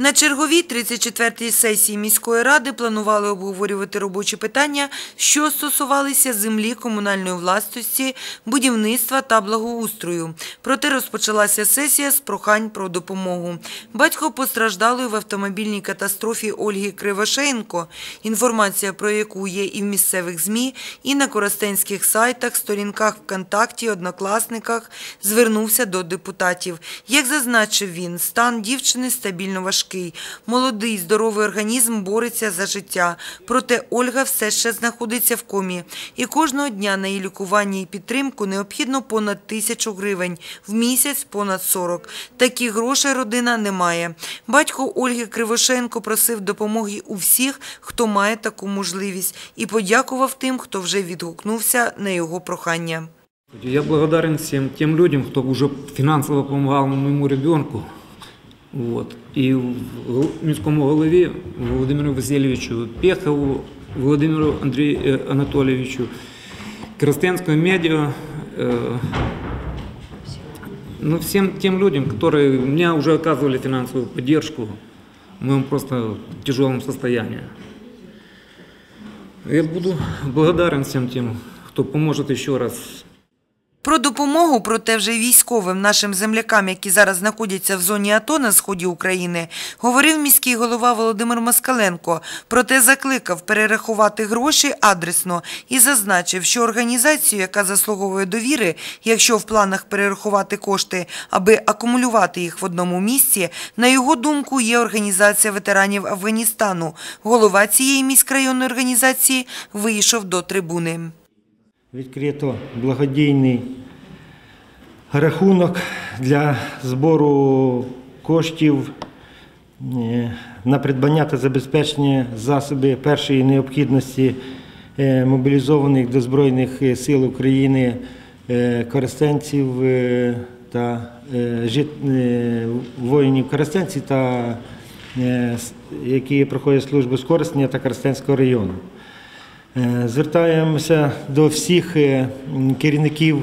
На черговій 34-й сесії міської ради планували обговорювати робочі питання, що стосувалися землі, комунальної власності, будівництва та благоустрою. Проте розпочалася сесія з прохань про допомогу. Батько постраждалої в автомобільній катастрофі Ольги Кривошеєнко, інформація про яку є і в місцевих ЗМІ, і на коростенських сайтах, сторінках ВКонтакті, Однокласниках, звернувся до депутатів. Як зазначив він, стан дівчини стабільно важкий. Молодий, здоровий організм бореться за життя. Проте Ольга все ще знаходиться в комі. І кожного дня на її лікування і підтримку необхідно понад тисячу гривень, в місяць понад 40. Таких грошей родина не має. Батько Ольги Кривошенко просив допомоги у всіх, хто має таку можливість, і подякував тим, хто вже відгукнувся на його прохання. Я благодарен всем тем людям, кто уже финансово помогал моему ребенку. Вот. И в- міському голові Володимиру Васильовичу Пехову, Володимиру Андрію э, Анатолійовичу, Крестенскому медиа, э, ну, всем тем людям, которые мне уже оказывали финансовую поддержку в моем просто тяжелом состоянии. Я буду благодарен всем тем, кто поможет еще раз про допомогу, проте вже військовим нашим землякам, які зараз знаходяться в зоні АТО на сході України, говорив міський голова Володимир Москаленко. Проте закликав перерахувати гроші адресно і зазначив, що організацію, яка заслуговує довіри, якщо в планах перерахувати кошти, аби акумулювати їх в одному місці, на його думку, є організація ветеранів Афганістану. Голова цієї міськрайонної організації вийшов до трибуни. Відкрито благодійний рахунок для збору коштів е, на придбання та забезпечення засобів першої необхідності е, мобілізованих до Збройних е, сил України користенців та воїнів користенців та які проходять службу з користення та Коростенського району. Е, Звертаємося до всіх е, керівників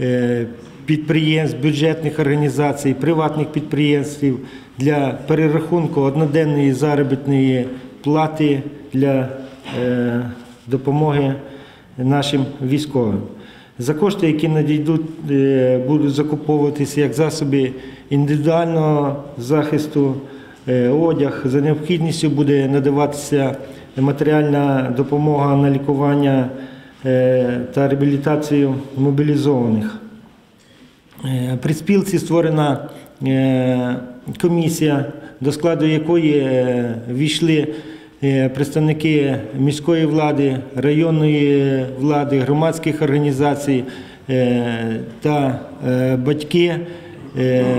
е, підприємств, бюджетних організацій, приватних підприємств для перерахунку одноденної заробітної плати для допомоги нашим військовим. За кошти, які надійдуть, будуть закуповуватися як засоби індивідуального захисту, одяг. За необхідністю буде надаватися матеріальна допомога на лікування е, та реабілітацію мобілізованих. Е, При спілці створена е, комісія, до складу якої війшли представники міської влади, районної влади, громадських організацій та батьки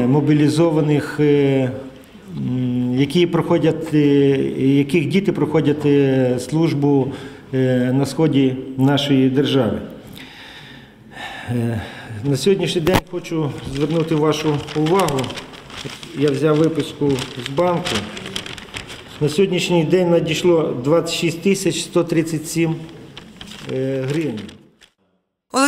мобілізованих, які проходять, е, яких діти проходять е, службу е, на сході нашої держави. На сьогоднішній день хочу звернути вашу увагу. Я взяв виписку з банку. На сьогоднішній день надійшло 26 тисяч 137 е, гривень.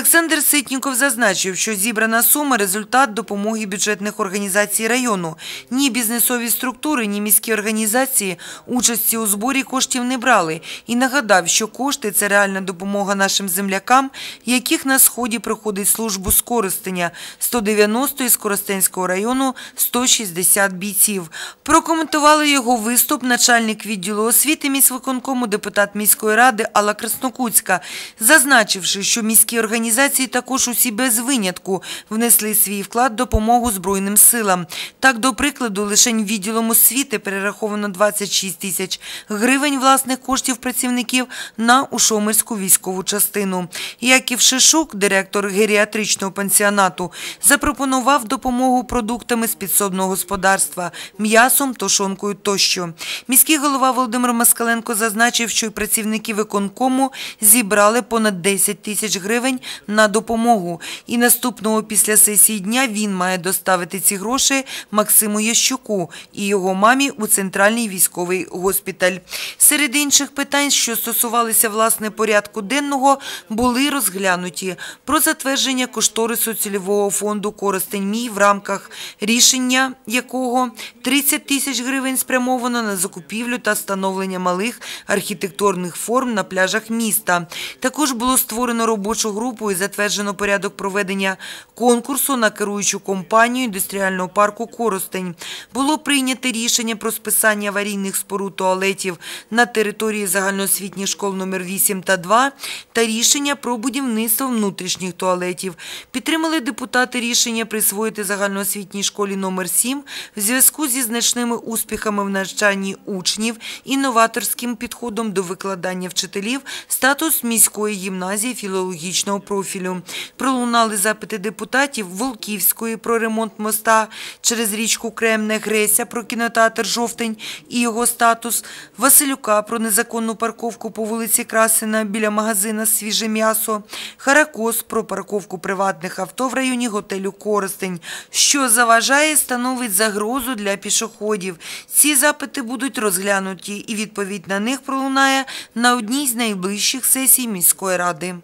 Олександр Ситніков зазначив, що зібрана сума – результат допомоги бюджетних організацій району. Ні бізнесові структури, ні міські організації участі у зборі коштів не брали. І нагадав, що кошти – це реальна допомога нашим землякам, яких на Сході проходить службу з користення – 190 із Коростенського району, 160 бійців. Прокоментували його виступ начальник відділу освіти міськвиконкому, депутат міської ради Алла Краснокутська, зазначивши, що міські організації також усі без винятку внесли свій вклад допомогу Збройним силам. Так, до прикладу, лише відділом освіти перераховано 26 тисяч гривень власних коштів працівників на Ушомирську військову частину. Яків Шишук, директор геріатричного пансіонату, запропонував допомогу продуктами з підсобного господарства, м'ясом, тушонкою тощо. Міський голова Володимир Москаленко зазначив, що й працівники виконкому зібрали понад 10 тисяч гривень на допомогу. І наступного після сесії дня він має доставити ці гроші Максиму Ящуку і його мамі у центральний військовий госпіталь. Серед інших питань, що стосувалися власне порядку денного, були розглянуті про затвердження кошторису цільового фонду Коростень Мій в рамках рішення якого 30 тисяч гривень спрямовано на закупівлю та встановлення малих архітектурних форм на пляжах міста. Також було створено робочу групу і затверджено порядок проведення конкурсу на керуючу компанію індустріального парку Коростень. Було прийнято рішення про списання аварійних споруд туалетів на території загальноосвітніх школ номер 8 та 2 та рішення про будівництво внутрішніх туалетів. Підтримали депутати рішення присвоїти загальноосвітній школі номер 7 в зв'язку зі значними успіхами в навчанні учнів і новаторським підходом до викладання вчителів статус міської гімназії філологічного профілю. Пролунали запити депутатів Волківської про ремонт моста через річку Кремне, Греся про кінотеатр Жовтень і його статус, Василюка про незаконну парковку по вулиці Красина біля магазина Свіже м'ясо, Харакос про парковку приватних авто в районі готелю Коростень, що заважає становить загрозу для пішоходів. Ці запити будуть розглянуті і відповідь на них пролунає на одній з найближчих сесій міської ради.